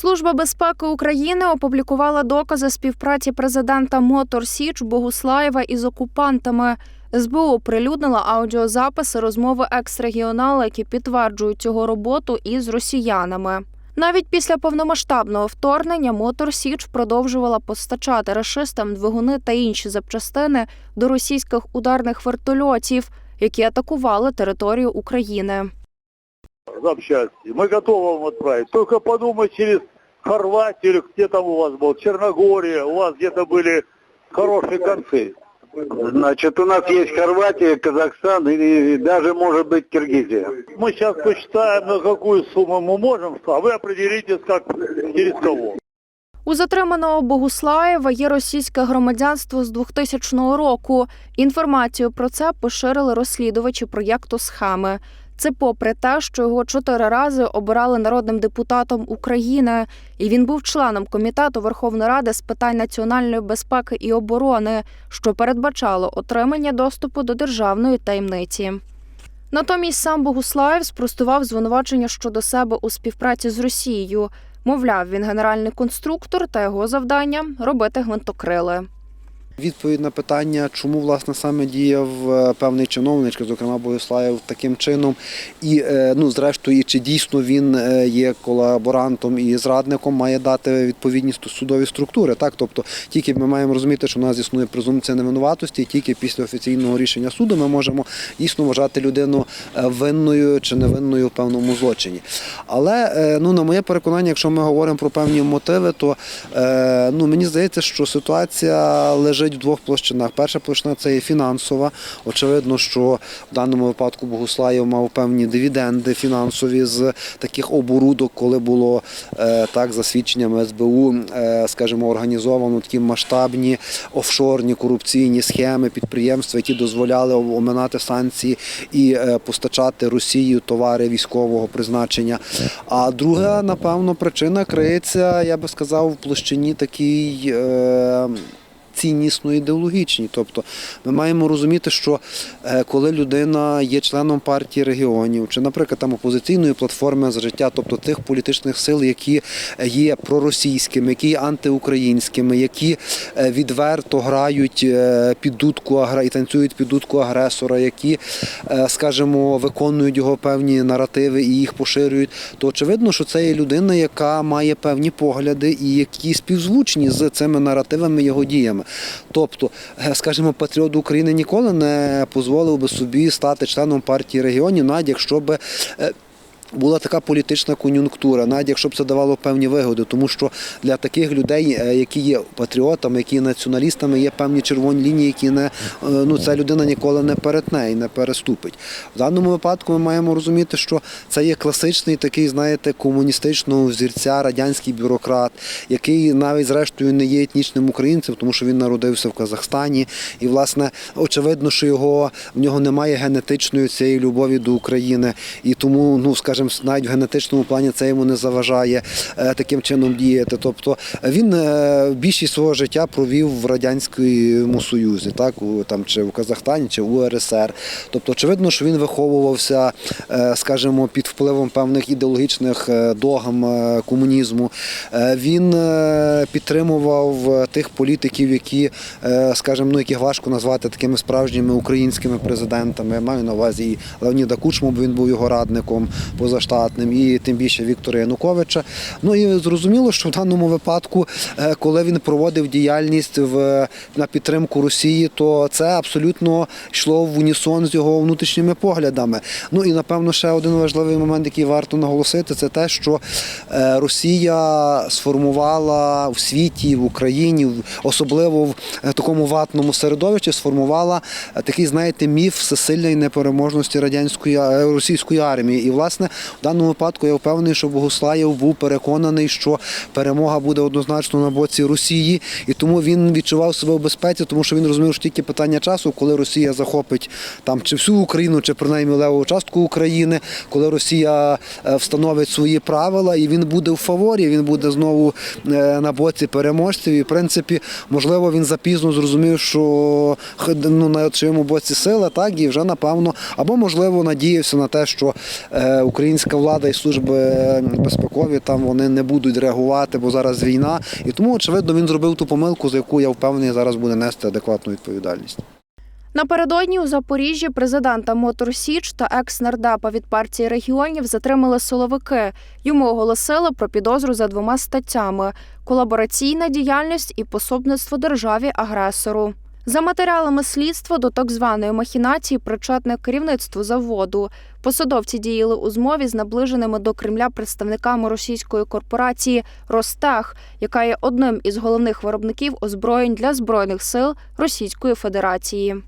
Служба безпеки України опублікувала докази співпраці президента Мотор Січ Богуслаєва із окупантами. СБУ оприлюднила аудіозаписи розмови екс-регіонала, які підтверджують цього роботу із росіянами. Навіть після повномасштабного вторгнення Мотор Січ продовжувала постачати рашистам двигуни та інші запчастини до російських ударних вертольотів, які атакували територію України запчасти. Мы готовы вам отправить. Только подумать через Хорватию или где там у вас был, Черногория, у вас где-то были хорошие концы. Значит, у нас есть Хорватия, Казахстан и, и даже, может быть, Киргизия. Мы сейчас посчитаем, на какую сумму мы можем, а вы определитесь, как через кого. У затриманого Богуслаєва є російське громадянство з 2000 року. Інформацію про це поширили розслідувачі проєкту схеми. Це попри те, що його чотири рази обирали народним депутатом України, і він був членом комітету Верховної Ради з питань національної безпеки і оборони, що передбачало отримання доступу до державної таємниці. Натомість сам Богуслаєв спростував звинувачення щодо себе у співпраці з Росією. Мовляв, він генеральний конструктор та його завдання робити гвинтокрили. Відповідь на питання, чому власне саме діяв е, певний чиновничка, зокрема Богослаєв, таким чином, і е, ну зрештою, і чи дійсно він е, є колаборантом і зрадником, має дати відповідність судові структури. Так, тобто тільки ми маємо розуміти, що у нас існує презумпція невинуватості, і тільки після офіційного рішення суду ми можемо дійсно вважати людину винною чи невинною в певному злочині. Але ну на моє переконання, якщо ми говоримо про певні мотиви, то ну мені здається, що ситуація лежить в двох площинах. Перша площина це є фінансова. Очевидно, що в даному випадку Богуслаєв мав певні дивіденди фінансові з таких оборудок, коли було е, так за свідченнями СБУ, е, скажімо, організовано такі масштабні офшорні корупційні схеми підприємства, які дозволяли оминати санкції і е, постачати Росію товари військового призначення. А друга, напевно, причина криється, я би сказав, в площині такій. Е, Ціннісно-ідеологічні, тобто ми маємо розуміти, що е, коли людина є членом партії регіонів, чи, наприклад, там опозиційної платформи за життя, тобто тих політичних сил, які є проросійськими, які є антиукраїнськими, які е, відверто грають е, під дудку і танцюють під дудку агресора, які, скажімо, виконують його певні наративи і їх поширюють, то очевидно, що це є людина, яка має певні погляди і які співзвучні з цими наративами його діями. Тобто, е, скажімо, патріот України ніколи не дозволив би собі стати членом партії регіонів, навіть якщо би. Була така політична кон'юнктура, навіть якщо б це давало певні вигоди, тому що для таких людей, е, які є патріотами, які є націоналістами, є певні червоні лінії, які не е, ну ця людина ніколи не перетне і не переступить. В даному випадку ми маємо розуміти, що це є класичний такий, знаєте, комуністичного взірця, радянський бюрократ, який навіть зрештою не є етнічним українцем, тому що він народився в Казахстані, і власне очевидно, що його в нього немає генетичної цієї любові до України, і тому, ну скажімо, навіть в генетичному плані це йому не заважає е, таким чином діяти. Тобто він е, більшість свого життя провів в радянському союзі, так там чи в Казахстані, чи в УРСР. Тобто, очевидно, що він виховувався, е, скажімо, під впливом певних ідеологічних догм комунізму. Він підтримував тих політиків, які, скажімо, ну яких важко назвати такими справжніми українськими президентами. Я маю на увазі і Леоніда Кучму, бо він був його радником позаштатним, і тим більше Віктора Януковича. Ну і зрозуміло, що в даному випадку, е, коли він проводив діяльність в на підтримку Росії, то це абсолютно йшло в унісон з його внутрішніми поглядами. Ну і напевно ще один важливий момент, який варто наголосити, це те, що е, Росія сформувала в світі, в Україні, особливо в е, такому ватному середовищі, сформувала такий, знаєте, міф всесильної непереможності радянської російської армії. І власне в даному випадку я впевнений, що Богуслаєв був переконаний, що перемога буде однозначно на боці Росії, і тому він відчував себе в безпеці, тому що він розумів, що тільки питання часу, коли Росія захопить там чи всю Україну, чи принаймні леву частку України, коли Росія е, встановить свої правила, і він буде в фаворі, він буде знову е, на боці переможців. І в принципі, можливо, він запізно зрозумів, що ну, на чому боці сила, так і вже напевно, або можливо надіявся на те, що е, українська влада і служби безпекові там вони не будуть реагувати, бо зараз війна. І тому, очевидно, він зробив ту помилку, за яку я впевнений, зараз буде нести адекватну відповідальність. Напередодні у Запоріжжі президента Мотор Січ та екс-нардапа від партії регіонів затримали силовики. Йому оголосили про підозру за двома статтями: колабораційна діяльність і пособництво державі агресору. За матеріалами слідства до так званої махінації причетне керівництво заводу. Посадовці діяли у змові з наближеними до Кремля представниками російської корпорації Ростех, яка є одним із головних виробників озброєнь для збройних сил Російської Федерації.